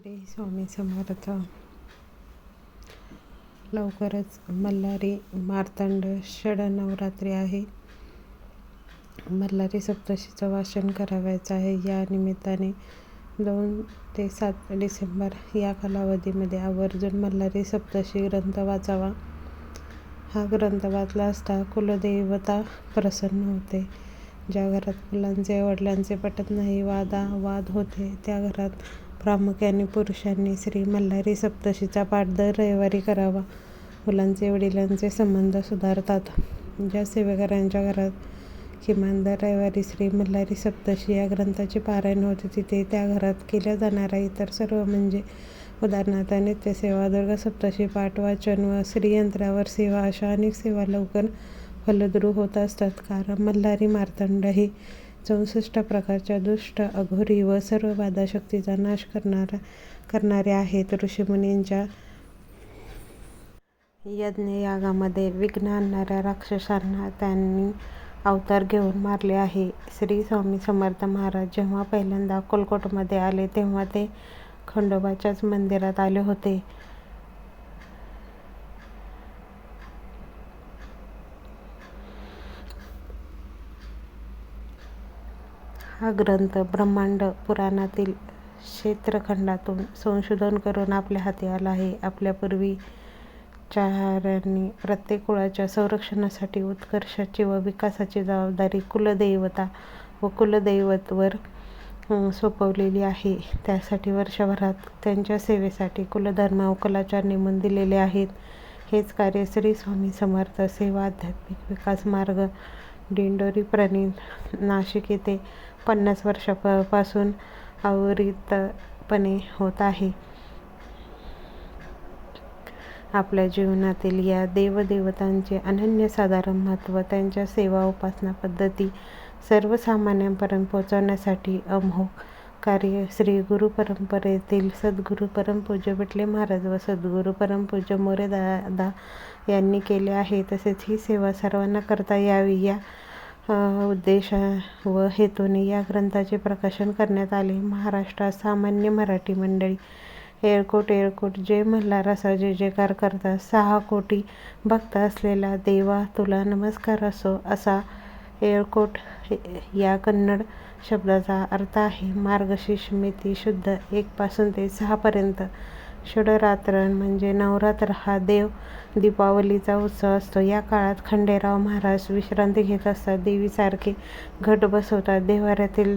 श्री स्वामी समर्थ. लवकरच मल्हारी मार्तंड षडनवरात्री आहे. मल्हारी सप्तशीचं वाचन करावायचं आहे. या निमित्ताने दोन ते सात डिसेंबर या कालावधीमध्ये आवर्जून मल्हारी सप्तशी ग्रंथ वाचावा. हा ग्रंथ वाचला असता कुलदेवता प्रसन्न होते. ज्या घरात मुलांचे वडिलांचे पटत नाही वादा वाद होते त्या घरात प्रामुख्याने पुरुषांनी श्री मल्हारी सप्तशीचा पाठ दर रविवारी करावा. मुलांचे वडिलांचे संबंध सुधारतात. ज्या सेवेकरांच्या घरात किमान दर रविवारी श्री मल्हारी सप्तशी या ग्रंथाचे पारायण होते तिथे त्या घरात केल्या जाणाऱ्या इतर सर्व म्हणजे उदाहरणार्थ नित्यसेवा दुर्गा सप्तशी पाठ वाचन व श्रीयंत्रावर सेवा अशा अनेक सेवा लवकर फलद्रू होत असतात. कारण मल्हारी मार्तंड हे चौसष्ट प्रकारच्या दुष्ट अघोरी व सर्व बाधाशक्तीचा नाश करणारा करणारे आहेत ऋषीमुनींच्या. यज्ञयागामध्ये विघ्न आणणाऱ्या राक्षसांना त्यांनी अवतार घेऊन मारले आहे. श्री स्वामी समर्थ महाराज जेव्हा पहिल्यांदा अक्कलकोटमध्ये आले तेव्हा ते खंडोबाच्याच मंदिरात आले होते. हा ग्रंथ ब्रह्मांड पुराणातील क्षेत्रखंडातून संशोधन करून आपल्या हाती आला आहे. आपल्या पूर्वीचाऱ्यांनी प्रत्येक कुळाच्या संरक्षणासाठी उत्कर्षाची व विकासाची जबाबदारी कुलदैवता व कुलदैवतवर सोपवलेली आहे. त्यासाठी वर्षभरात त्यांच्या सेवेसाठी कुलधर्म व कुलाचार नेमून दिलेले आहेत. हेच कार्य श्री स्वामी समर्थ सेवा आध्यात्मिक विकास मार्ग दिंडोरी प्रणीत नाशिक येथे पन्नास वर्षापासून अविरतपणे होत आहे. आपल्या जीवनातील या देवदेवतांचे अनन्यसाधारण महत्त्व त्यांच्या सेवा उपासना पद्धती सर्वसामान्यांपर्यंत पोहोचवण्यासाठी अमोघ कार्य श्री गुरु परंपरेतील सद्गुरू परमपूज्य विठले महाराज व सद्गुरू परमपूज्य मोरे दादा यांनी केले आहे. तसेच ही सेवा सर्वांना करता यावी. या उद्देश व हेतूने या ग्रंथाचे प्रकाशन करण्यात आले. महाराष्ट्रात सामान्य मराठी मंडळी एअरकोट एअरकोट जय मल्हार असा जय जयकार करता सहा कोटी भक्त असलेला देवा तुला नमस्कार असो असा एळकोट या कन्नड शब्दाचा अर्थ आहे. मार्गशीर्ष मिती शुद्ध एकपासून ते सहापर्यंत षडरात्रण म्हणजे नवरात्र हा देव दीपावलीचा उत्सव असतो. या काळात खंडेराव महाराज विश्रांती घेत असतात. देवीसारखे घट बसवतात. देवाऱ्यातील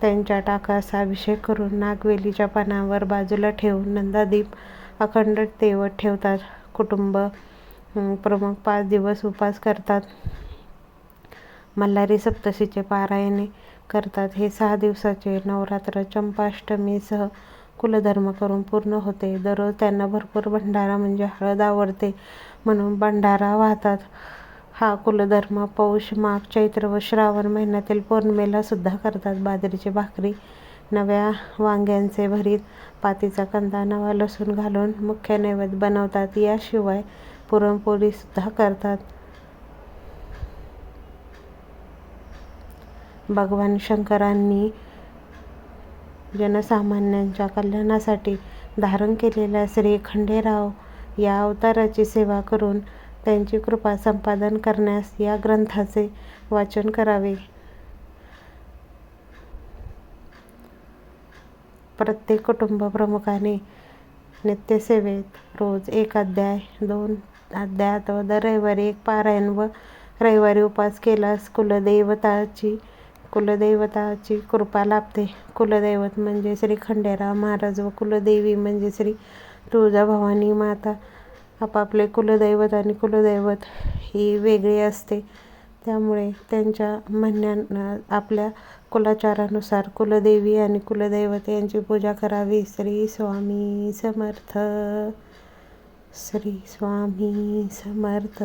त्यांच्या टाकास अभिषेक करून नागवेलीच्या पानावर बाजूला ठेवून नंदादीप अखंड तेवत ठेवतात. कुटुंब प्रमुख पाच दिवस उपास करतात. मल्हारी सप्तशीचे पारायणे करतात. हे सहा दिवसाचे नवरात्र चंपाष्टमीसह कुलधर्म करून पूर्ण होते. दररोज त्यांना भरपूर भंडारा म्हणजे हळद आवडते म्हणून भंडारा वाहतात. हा कुलधर्म पौष माघ चैत्र व श्रावण महिन्यातील पौर्णिमेला सुद्धा करतात. बाजरीची भाकरी नव्या वांग्यांचे भरीत पातीचा कांदा नवा लसूण घालून मुख्य नैवेद्य बनवतात. याशिवाय पुरणपोळी सुद्धा करतात. भगवान शंकरांनी जनसामान्यांच्या कल्याणासाठी धारण केलेल्या श्री खंडेराव या अवताराची सेवा करून त्यांची कृपा संपादन करण्यास या ग्रंथाचे वाचन करावे. प्रत्येक कुटुंब प्रमुखाने नित्यसेवेत रोज एक अध्याय दोन अध्याय अथवा दर रविवारी एक पारायण व रविवारी उपास केल्यास कुलदेवताची कुलदैवताची कृपा लाभते. कुलदैवत म्हणजे श्री खंडेराव महाराज व कुलदेवी म्हणजे श्री तुळजाभवानी माता. आपापले कुलदैवत आणि कुलदैवत ही वेगळी असते. त्यामुळे त्यांच्या म्हणण्या आपल्या कुलाचारानुसार कुलदेवी आणि कुलदैवत यांची पूजा करावी. श्री स्वामी समर्थ. श्री स्वामी समर्थ.